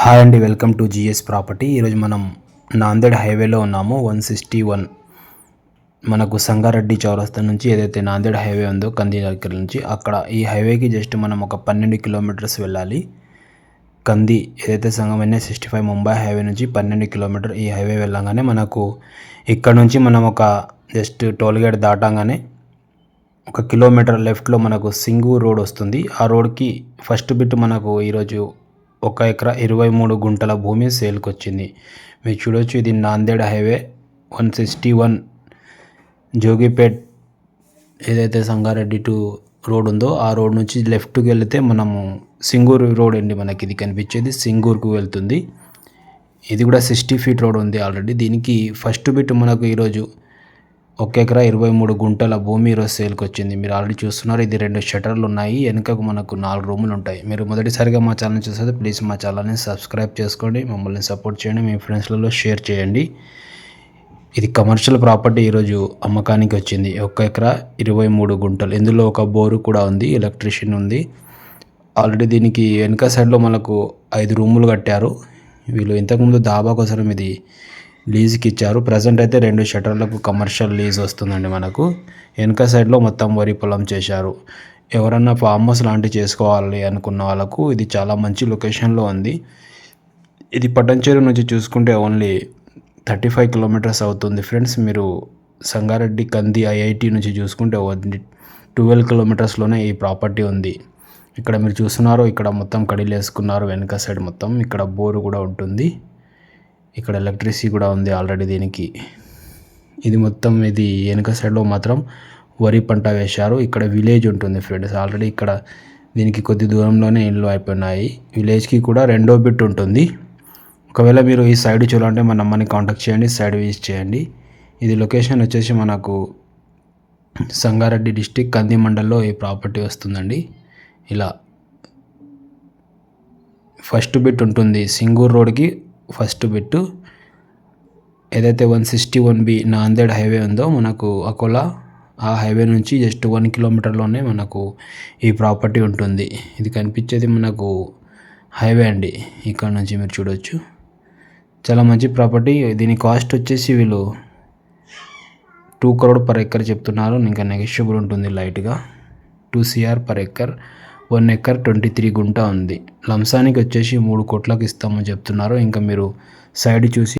Hi అండి welcome to GS property. ఈరోజు మనం నాందేడ్ హైవేలో ఉన్నాము వన్ సిక్స్టీ వన్. మనకు సంగారెడ్డి చౌరస్తా నుంచి ఏదైతే నాందేడ్ హైవే ఉందో కంది దగ్గర నుంచి అక్కడ ఈ హైవేకి జస్ట్ మనం ఒక పన్నెండు కిలోమీటర్స్ వెళ్ళాలి. కంది ఏదైతే సంఘం NS sixty five Mumbai highway నుంచి పన్నెండు కిలోమీటర్ ఈ హైవే వెళ్ళంగానే మనకు ఇక్కడ నుంచి మనం ఒక జస్ట్ టోల్గేట్ దాటంగానే ఒక కిలోమీటర్ లెఫ్ట్లో మనకు సింగు రోడ్ వస్తుంది. ఆ రోడ్కి ఫస్ట్ బిట్ మనకు ఈరోజు ఒక ఎకరా ఇరవై మూడు గుంటల భూమి సేల్కి వచ్చింది మీరు చూడొచ్చు ఇది Nanded highway one sixty one Jogipet ఏదైతే సంగారెడ్డి టు రోడ్ ఉందో ఆ రోడ్ నుంచి లెఫ్ట్కి వెళితే మనము సింగూరు రోడ్ అండి మనకి ఇది కనిపించేది. సింగూరుకు వెళ్తుంది. ఇది కూడా సిక్స్టీ ఫీట్ రోడ్ ఉంది ఆల్రెడీ. దీనికి ఫస్ట్ బిట్ మనకు ఈరోజు ఒక ఎకరా ఇరవై మూడు గుంటల భూమి ఈరోజు సేల్కి వచ్చింది. మీరు ఆల్రెడీ చూస్తున్నారు ఇది రెండు షటర్లు ఉన్నాయి. వెనుకకు మనకు నాలుగు రూములు ఉంటాయి. మీరు మొదటిసారిగా మా ఛానల్ చూస్తే ప్లీజ్ మా ఛానల్ని సబ్స్క్రైబ్ చేసుకోండి. మమ్మల్ని సపోర్ట్ చేయండి మీ ఫ్రెండ్స్లలో షేర్ చేయండి. ఇది కమర్షియల్ ప్రాపర్టీ ఈరోజు అమ్మకానికి వచ్చింది. ఒక ఎకరా ఇరవై మూడు గుంటలు. ఇందులో ఒక బోరు కూడా ఉంది ఎలక్ట్రిషియన్ ఉంది. ఆల్రెడీ దీనికి వెనక సైడ్లో మనకు ఐదు రూములు కట్టారు. వీళ్ళు ఇంతకుముందు దాబా కోసం ఇది లీజ్కి ఇచ్చారు. ప్రజెంట్ అయితే రెండు షటర్లకు కమర్షియల్ లీజ్ వస్తుందండి మనకు. వెనక సైడ్లో మొత్తం వరి పొలం చేశారు. ఎవరన్నా ఫామ్ హౌస్ లాంటివి చేసుకోవాలి అనుకున్న వాళ్ళకు ఇది చాలా మంచి లొకేషన్లో ఉంది. ఇది పట్టంచేరు నుంచి చూసుకుంటే ఓన్లీ థర్టీ ఫైవ్ కిలోమీటర్స్ అవుతుంది ఫ్రెండ్స్. మీరు సంగారెడ్డి కంది ఐఐటి నుంచి చూసుకుంటే ఓన్లీ ట్వెల్వ్ కిలోమీటర్స్లోనే ఈ ప్రాపర్టీ ఉంది. ఇక్కడ మీరు చూస్తున్నారు ఇక్కడ మొత్తం కడిలేసుకున్నారు వెనుక వెనక సైడ్ మొత్తం. ఇక్కడ బోరు కూడా ఉంటుంది. ఇక్కడ ఎలక్ట్రిసిటీ కూడా ఉంది ఆల్రెడీ దీనికి. ఇది మొత్తం ఇది వెనుక సైడ్లో మాత్రం వరి పంట వేశారు. ఇక్కడ విలేజ్ ఉంటుంది ఫ్రెండ్స్ ఆల్రెడీ ఇక్కడ దీనికి కొద్ది దూరంలోనే ఇల్లు అయిపోయినాయి. విలేజ్కి కూడా రెండో బిట్ ఉంటుంది. ఒకవేళ మీరు ఈ సైడ్ చూడాలంటే మన అమ్మని కాంటాక్ట్ చేయండి సైడ్ విజిట్ చేయండి. ఇది లొకేషన్ వచ్చేసి మనకు సంగారెడ్డి డిస్టిక్ కంది మండల్లో ఈ ప్రాపర్టీ వస్తుందండి. ఇలా ఫస్ట్ బిట్ ఉంటుంది. సింగూర్ రోడ్కి ఫస్ట్ బిట్టు. ఏదైతే one sixty one B Nanded highway ఉందో మనకు అకోలా ఆ హైవే నుంచి జస్ట్ వన్ కిలోమీటర్లోనే మనకు ఈ ప్రాపర్టీ ఉంటుంది. ఇది కనిపించేది మనకు హైవే అండి. ఇక్కడ నుంచి మీరు చూడొచ్చు. చాలా మంచి ప్రాపర్టీ. దీని కాస్ట్ వచ్చేసి వీళ్ళు టూ క్రోడ్ పర్ ఎకర్ చెప్తున్నారు. ఇంకా నెగోషియబుల్ ఉంటుంది లైట్గా. Two CR per acre. One acre twenty three గుంట ఉంది. లంసానికి వచ్చేసి మూడు కోట్లకు ఇస్తామని చెప్తున్నారు. ఇంకా మీరు సైడ్ చూసి